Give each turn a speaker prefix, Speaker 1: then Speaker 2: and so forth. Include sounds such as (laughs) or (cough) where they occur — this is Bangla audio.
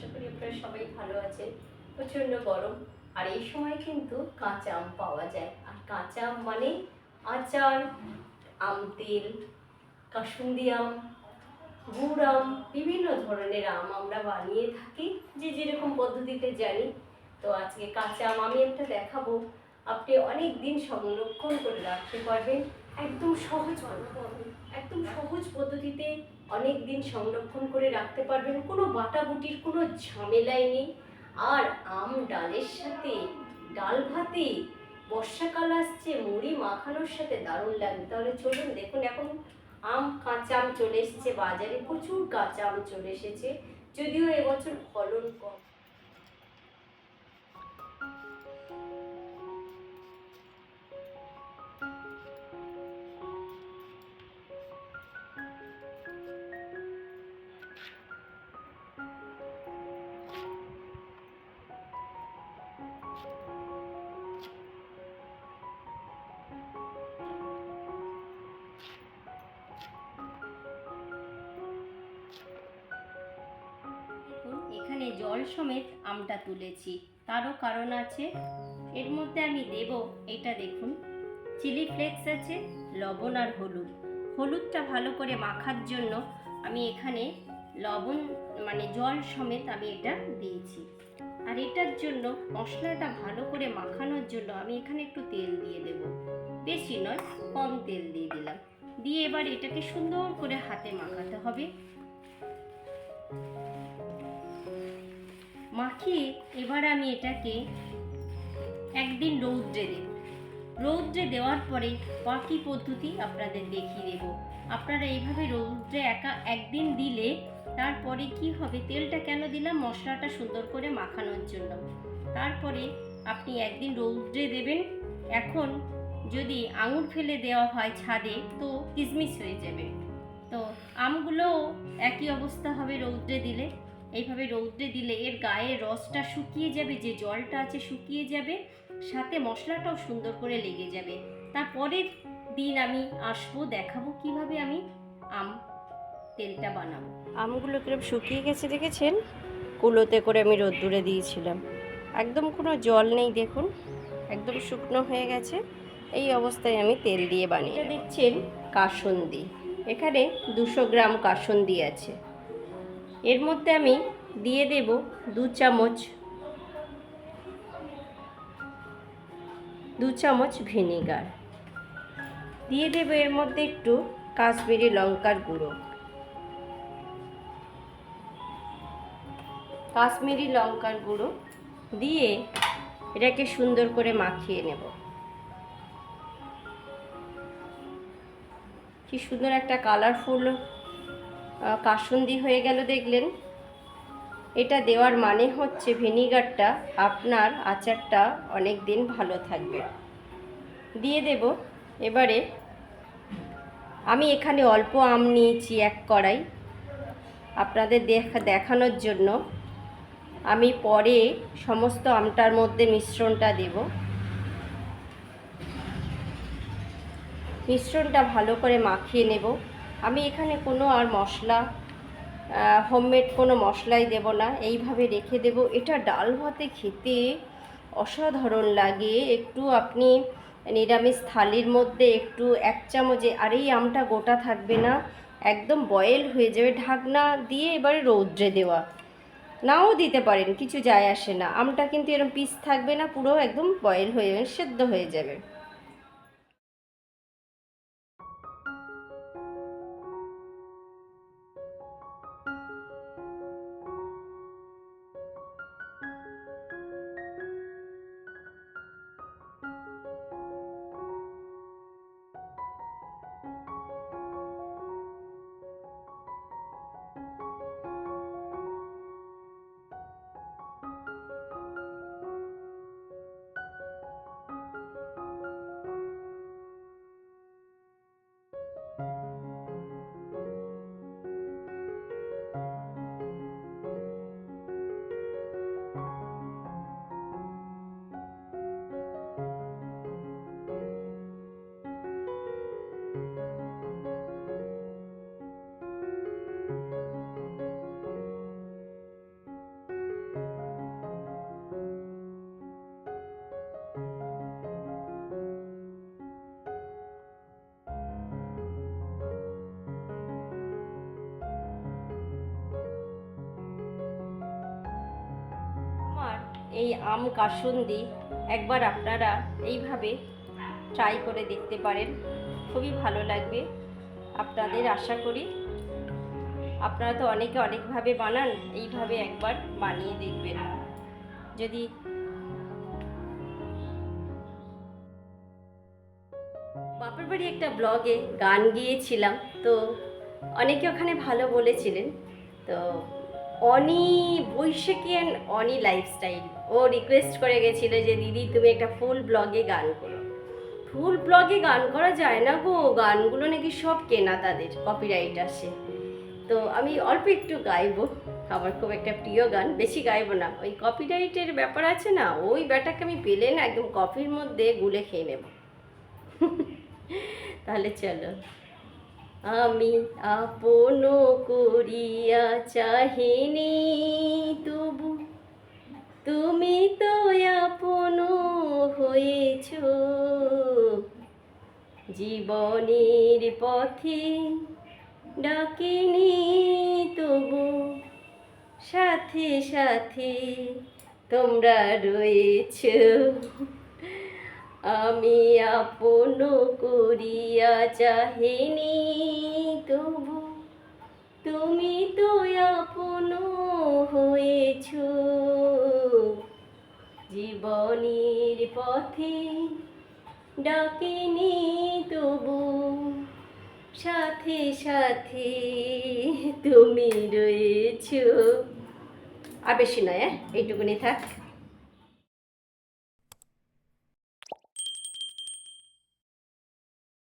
Speaker 1: আশা করি আপনারা সবাই ভালো আছেন প্রচণ্ড গরম। আর এই সময় কিন্তু কাঁচা আম পাওয়া যায়। আর কাঁচা আম মানে আচার, আম তেল, কাসুন্দি আম, গুড় আম, বিভিন্ন ধরনের আম আমরা বানিয়ে থাকি। যে যেরকম পদ্ধতিতে জানি। তো আজকে কাঁচা আম আমি একটা দেখাবো। আপনি অনেক দিন সংরক্ষণ করে রাখতে পারবেন। একদম সহজ একদম সহজ পদ্ধতিতে অনেক দিন সংরক্ষণ করে রাখতে পারবেন। কোনো বাটাবুটির কোনো ঝামেলাই নেই। আর আম ডালের সাথে ডাল ভাতে বর্ষাকাল আসছে, মুড়ি মাখানোর সাথে দারুণ লাগবে। তাহলে চলুন দেখুন এখন আম, কাঁচা আম চলে এসেছে বাজারে। প্রচুর কাঁচা আম চলে এসেছে। যদিও এবছর ফলন কম। এখানে জল সমেত আমটা তুলেছি। তারও কারণ আছে। এর মধ্যে আমি দেব, এটা দেখুন। চিলি ফ্লেক্স আছে, লবণ আর হলুদ। হলুদটা ভালো করে মাখার জন্য আমি এখানে লবণ মানে জল সমেত আমি এটা দিয়েছি। আর এটার জন্য মশলাটা ভালো করে মাখানোর জন্য আমি এখানে একটু তেল দিয়ে দেব। বেশি নয়, কম তেল দিয়ে দিলাম। দিয়ে এবার এটাকে সুন্দর করে হাতে মাখাতে হবে। মাখিয়ে এবার আমি এটাকে একদিন রৌদ্রে দেব। রৌদ্রে দেওয়ার পরে বাকি পদ্ধতি আপনাদের দেখিয়ে দেব। আপনারা এইভাবে রৌদ্রে একা একদিন দিলে তারপরে কি হবে? তেলটা কেন দিলাম? মশলাটা সুন্দর করে মাখানোর জন্য। তারপরে আপনি একদিন রৌদ্রে দেবেন। এখন যদি আঙুর ফেলে দেওয়া হয় ছাদে, তো কিসমিস হয়ে যাবে। তো আমগুলোও একই অবস্থা হবে রৌদ্রে দিলে। এইভাবে রৌদ্রে দিলে এর গায়ে রসটা শুকিয়ে যাবে যে জলটা আছে শুকিয়ে যাবে সাথে মশলাটাও সুন্দর করে লেগে যাবে। তারপরের দিন আমি আসব দেখাবো কীভাবে আমি আম তেলটা বানাবো। আমগুলো কিরম শুকিয়ে গেছে দেখেছেন? কুলোতে করে আমি রোদ্দুরে দিয়েছিলাম। একদম কোনো জল নেই দেখুন। একদম শুকনো হয়ে গেছে। এই অবস্থায় আমি তেল দিয়ে বানিয়ে দেখছেন কাসন্দি। এখানে দুশো গ্রাম কাসন্দি আছে। এর মধ্যে আমি দিয়ে দেব দু চামচ দু চামচ ভিনেগার। দিয়ে দেবো এর মধ্যে একটু কাশ্মীরি লঙ্কার গুঁড়ো। কাশ্মীরি লঙ্কার গুঁড়ো দিয়ে এটাকে সুন্দর করে মাখিয়ে নেব। কি সুন্দর একটা কালারফুল কাসুন্দি হয়ে গেল দেখলেন। এটা দেওয়ার মানে হচ্ছে ভিনিগারটা আপনার আচারটা অনেক দিন ভালো থাকবে। দিয়ে দেব। এবারে আমি এখানে অল্প আম নিয়েছি এক কড়াই। আপনাদের দেখা, দেখানোর জন্য আমি পরে সমস্ত আমটার মধ্যে মিশ্রণটা দেব। মিশ্রণটা ভালো করে মাখিয়ে নেব। আমি এখানে কোনো আর মশলা হোমমেড কোনো মশলাই দেব না। এইভাবে রেখে দেব। এটা ডাল ভাতে খেতে অসাধারণ লাগে। একটু আপনি নিরামিষ থালির মধ্যে একটু এক চামচে, আর এই আমটা গোটা থাকবে না, একদম বয়েল হয়ে যাবে ঢাকনা দিয়ে এবারে রৌদ্রে দেওয়া। নাও দিতে পারেন, কিছু যায় আসে না। আমটা কিন্তু এরকম পিস থাকবে না, পুরো একদম বয়েল হয়ে যাবে, সেদ্ধ হয়ে যাবে। এই আম কাসুন্দি একবার আপনারা এইভাবে ট্রাই করে দেখতে পারেন। খুবই ভালো লাগবে। আপনাদের আশা করি আপনারা তো অনেকে অনেকভাবে বানান, এইভাবে একবার বানিয়ে দেখবেন। যদি বাপের বাড়ি একটা ব্লগে গান গিয়েছিলাম, তো অনেকে ওখানে ভালো বলেছিলেন, তো অনি বৈশাখিয়ান অনি লাইফস্টাইল ও রিকোয়েস্ট করে গেছিল যে, দিদি, তুমি একটা ফুল ব্লগে গান করো। ফুল ব্লগে গান করা যায় না গো। গানগুলো নাকি সব কেনা তাদের কপিরাইট আসে। তো আমি অল্প একটু গাইবো। আমার খুব একটা প্রিয় গান, বেশি গাইবো না। ওই কপিরাইটের ব্যাপার আছে না, ওই ব্যাটাকে আমি পেলে না একদম কফির মধ্যে গুলে খেয়ে নেব। (laughs) তাহলে চলো। আমি আপন করিয়া চাহিনি, তবু তুমি তো আপন হয়েছ। জীবনের পথে ডাকিনি, তবু সাথে সাথে তোমরা রয়েছ। আমি আপন করিয়া চাহিনি, তবু তুমি তো আপন হয়েছ। জীবনের পথে ডাকিনি, তবু সাথে সাথে তুমি রয়েছ। আর বেশি নয় হ্যাঁ? এইটুকুনি থাক।